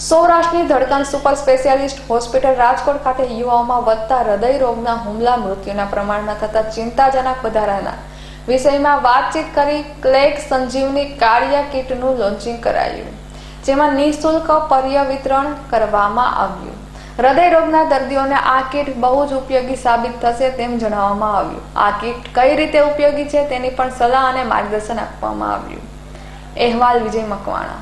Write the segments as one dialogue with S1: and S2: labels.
S1: સૌરાષ્ટ્રની ધડકન super specialist hospital Rajkot ખાતે યુવાઓમાં વધતા હૃદય રોગના હુમલા, મૃત્યુના પ્રમાણમાં થતા ચિંતાજનક વધારાના વિષયમાં વાતચીત કરી ક્લેક સંજીવની કાર્ય કીટનું લોન્ચિંગ કરાયું, જેમાં નિઃશુલ્ક પર્ય વિતરણ કરવામાં આવ્યું. હૃદય રોગના દર્દીઓને આ કિટ બહુ જ ઉપયોગી સાબિત થશે તેમ જણાવવામાં આવ્યું. આ કિટ કઈ રીતે ઉપયોગી છે તેની પણ સલાહ અને માર્ગદર્શન આપવામાં આવ્યું. અહેવાલ વિજય મકવાણા.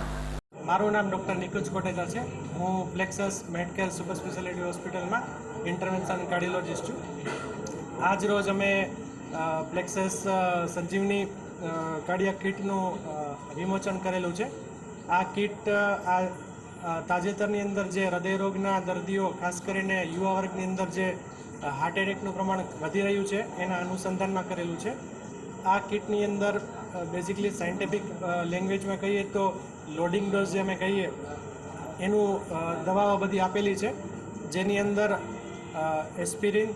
S2: મારું નામ ડૉક્ટર નિકુંજ કોટેચા છે. હું પ્લેક્સસ મેડકેર સુપર સ્પેશિયાલિટી હોસ્પિટલમાં ઇન્ટરવેન્શન કાર્ડિયોલોજિસ્ટ છું. આજ રોજ અમે પ્લેક્સસ સંજીવની કાર્ડિયા કીટનું વિમોચન કરેલું છે. આ કીટ આ તાજેતરની અંદર જે હૃદયરોગના દર્દીઓ, ખાસ કરીને યુવા વર્ગની અંદર જે હાર્ટ એટેકનું પ્રમાણ વધી રહ્યું છે, એના અનુસંધાનમાં કરેલું છે. આ કિટની અંદર બેઝિકલી સાયન્ટિફિક લેંગ્વેજમાં કહીએ તો લોડિંગ ડોઝ જે અમે કહીએ, એનું દવાઓ બધી આપેલી છે. જેની અંદર એસ્પિરિન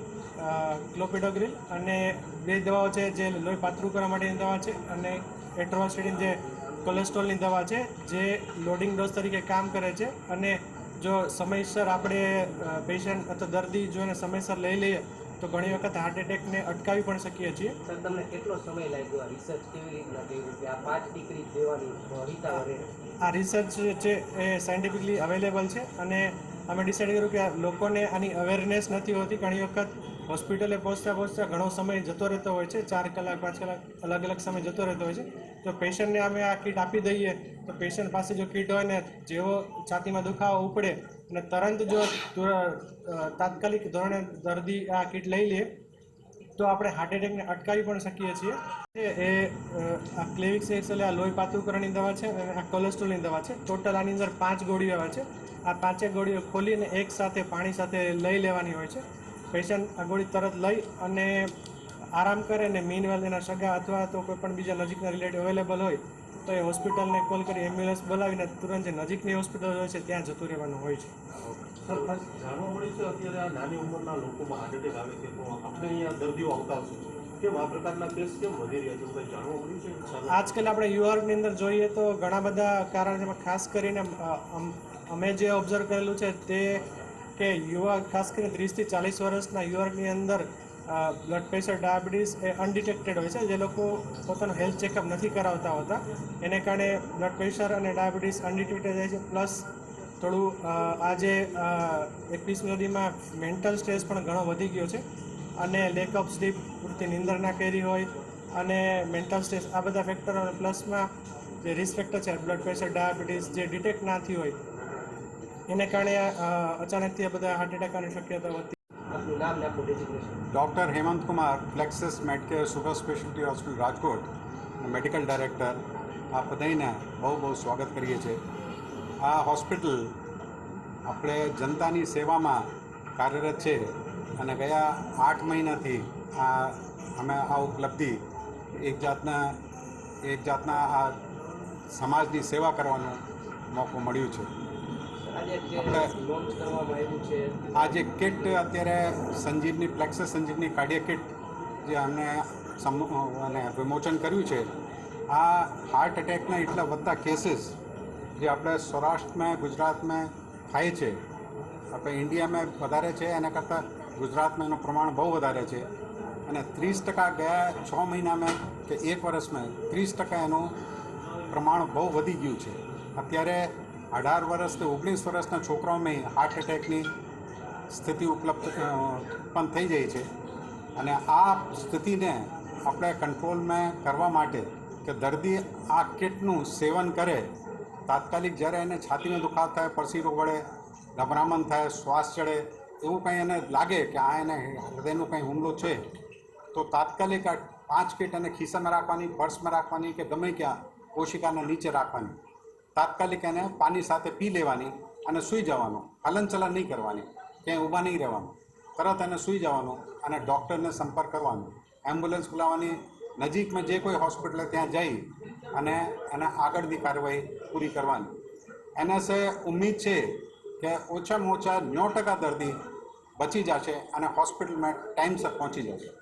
S2: ક્લોપિડોગ્રિલ અને બે દવાઓ છે જે લોહી પાતળું કરવા માટેની દવા છે અને એટ્રોસિડિન જે કોલેસ્ટ્રોલની દવા છે, જે લોડિંગ ડોઝ તરીકે કામ કરે છે. અને જો સમયસર આપણે પેશન્ટ અથવા દર્દી જો એને સમયસર લઈ લઈએ તો ઘણી વખત હાર્ટ એટેકને અટકાવી પણ શકીએ છીએ.
S3: સર તમને કેટલો સમય લાગ્યો આ રિસર્ચ કેવી રીતના કર્યું કે આ પાંચ ડિગ્રી દેવાની હિતાવરે
S2: આ રિસર્ચ છે એ સાયન્ટિફિકલી અવેલેબલ છે અને અમે ડિસાઇડ કર્યું કે લોકોને આની અવેરનેસ નથી હોતી. ઘણી વખત હોસ્પિટલે પહોંચતા પહોંચતા ઘણો સમય જતો રહેતો હોય છે, ચાર કલાક, પાંચ કલાક અલગ અલગ સમય જતો રહેતો હોય છે. તો પેશન્ટને અમે આ કીટ આપી દઈએ, તો પેશન્ટ પાસે જો કીટ હોય ને, જેવો છાતીમાં દુખાવો ઉપડે અને તરંત જો તાત્કાલિક ધોરણે દર્દી આ કીટ લઈ લે, તો આપણે હાર્ટ એટેકને અટકાવી પણ શકીએ છીએ. એ આ ક્લેવિક્સ એટલે આ લોહી પાતળું દવા છે અને આ કોલેસ્ટ્રોલની દવા છે. ટોટલ આની અંદર પાંચ ગોળીઓ આવે છે. આ પાંચે ગોળીઓ ખોલીને એક સાથે પાણી સાથે લઈ લેવાની હોય છે. પેશન્ટ ગોળી તરત લઈ અને આરામ કરે ને મીનવેલ એના સગા અથવા તો કોઈ પણ બીજા નજીકના રિલેટિવ અવેલેબલ હોય તો એ હોસ્પિટલને કોલ કરી એમ્બ્યુલન્સ બોલાવીને તુરંત જે નજીકની હોસ્પિટલ હોય છે ત્યાં જતું રહેવાનું હોય છે.
S4: જાણવા મળ્યું છે અત્યારે આ નાની ઉંમરના લોકોમાં હાર્ટ એટેક આવે છે તો આપણે અહીંયા દર્દીઓ આવતા હશે. કેમ આ પ્રકારના કેસ કેમ વધી રહ્યા છે? જાણવા મળ્યું છે?
S2: આજકાલ આપણે યુઆરની અંદર જોઈએ તો ઘણા બધા કારણ ખાસ કરીને અમે જે ઓબ્ઝર્વ કરેલું છે તે કે યુવા, ખાસ કરીને ત્રીસથી ચાલીસ વર્ષના યુવાની અંદર બ્લડ પ્રેશર ડાયાબિટીસ એ અનડિટેક્ટેડ હોય છે. જે લોકો પોતાનું હેલ્થ ચેકઅપ નથી કરાવતા હોતા. એને કારણે બ્લડ પ્રેશર અને ડાયાબિટીસ અનડિટેક્ટેડ જાય છે. પ્લસ થોડું આજે એકવીસમી સદીમાં મેન્ટલ સ્ટ્રેસ પણ ઘણો વધી ગયો છે. અને લેક ઓફ સ્લીપ પૂરતી નિંદર ના કરી હોય, અને મેન્ટલ સ્ટ્રેસ આ બધા ફેક્ટરો અને પ્લસમાં જે રિસ્ક ફેક્ટર છે બ્લડ પ્રેશર ડાયાબિટીસ જે ડિટેક્ટ ના થયું હોય એને કારણે અચાનકથી આ બધા હાર્ટ એટેક આવવાની શક્યતા વધતી.
S3: આપનું નામ ને આપનું designation
S5: doctor Hemant Kumar Plexus Medcare super speciality hospital Rajkot. Medical director આ બધાને બહુ બહુ સ્વાગત કરીએ છીએ. આ હોસ્પિટલ આપણે જનતાની સેવામાં કાર્યરત છે અને ગયા આઠ મહિનાથી આ અમે આ ઉપલબ્ધિ એક જાતના એક જાતના આ સમાજની સેવા કરવાનો મોકો મળ્યો છે. આપણે- આ જે કિટ અત્યારે Sanjeevani Plexus Sanjeevani Cardia kit જે અમને અને વિમોચન કર્યું છે, આ હાર્ટ એટેકના એટલા વધતા કેસીસ જે આપણે સૌરાષ્ટ્રમાં, ગુજરાતમાં થાય છે, આપણે ઇન્ડિયામાં વધારે છે, એના કરતાં ગુજરાતમાં એનું પ્રમાણ બહુ વધારે છે. અને ત્રીસ ટકા ગયા છ મહિનામાં કે એક વર્ષમાં ત્રીસ ટકા એનું પ્રમાણ બહુ વધી ગયું છે. અત્યારે અઢાર વર્ષથી ઓગણીસ વર્ષના છોકરાઓમાં હાર્ટ એટેકની સ્થિતિ ઉપલબ્ધ પણ થઈ જાય છે. અને આ સ્થિતિને આપણે કંટ્રોલમાં કરવા માટે કે દર્દી આ કિટનું સેવન કરે, તાત્કાલિક જ્યારે એને છાતીનો દુખાવ થાય પરસીરો વળે ગભરામણ થાય, શ્વાસ ચડે, એવું કંઈ એને લાગે કે આ એને હૃદયનો કંઈ હુમલો છે, તો તાત્કાલિક પાંચ કીટ એને ખિસ્સામાં રાખવાની, પર્સમાં રાખવાની કે ગમે ક્યાં કોશિકાના નીચે રાખવાની. તાત્કાલિક એને પાણી સાથે પી લેવાની અને સૂઈ જવાનું. હલનચલન નહીં કરવાની. ક્યાંય ઊભા નહીં રહેવાનું. તરત એને સૂઈ જવાનું અને ડૉક્ટરને સંપર્ક કરવાનો. એમ્બ્યુલન્સ બોલાવવાની નજીકમાં જે કોઈ હોસ્પિટલ ત્યાં જઈ અને એને આગળની કાર્યવાહી પૂરી કરવાની. એના સે ઉમ્મીદ છે કે ઓછામાં ઓછા નો ટકા દર્દી બચી જશે અને હોસ્પિટલમાં ટાઈમસર પહોંચી જશે.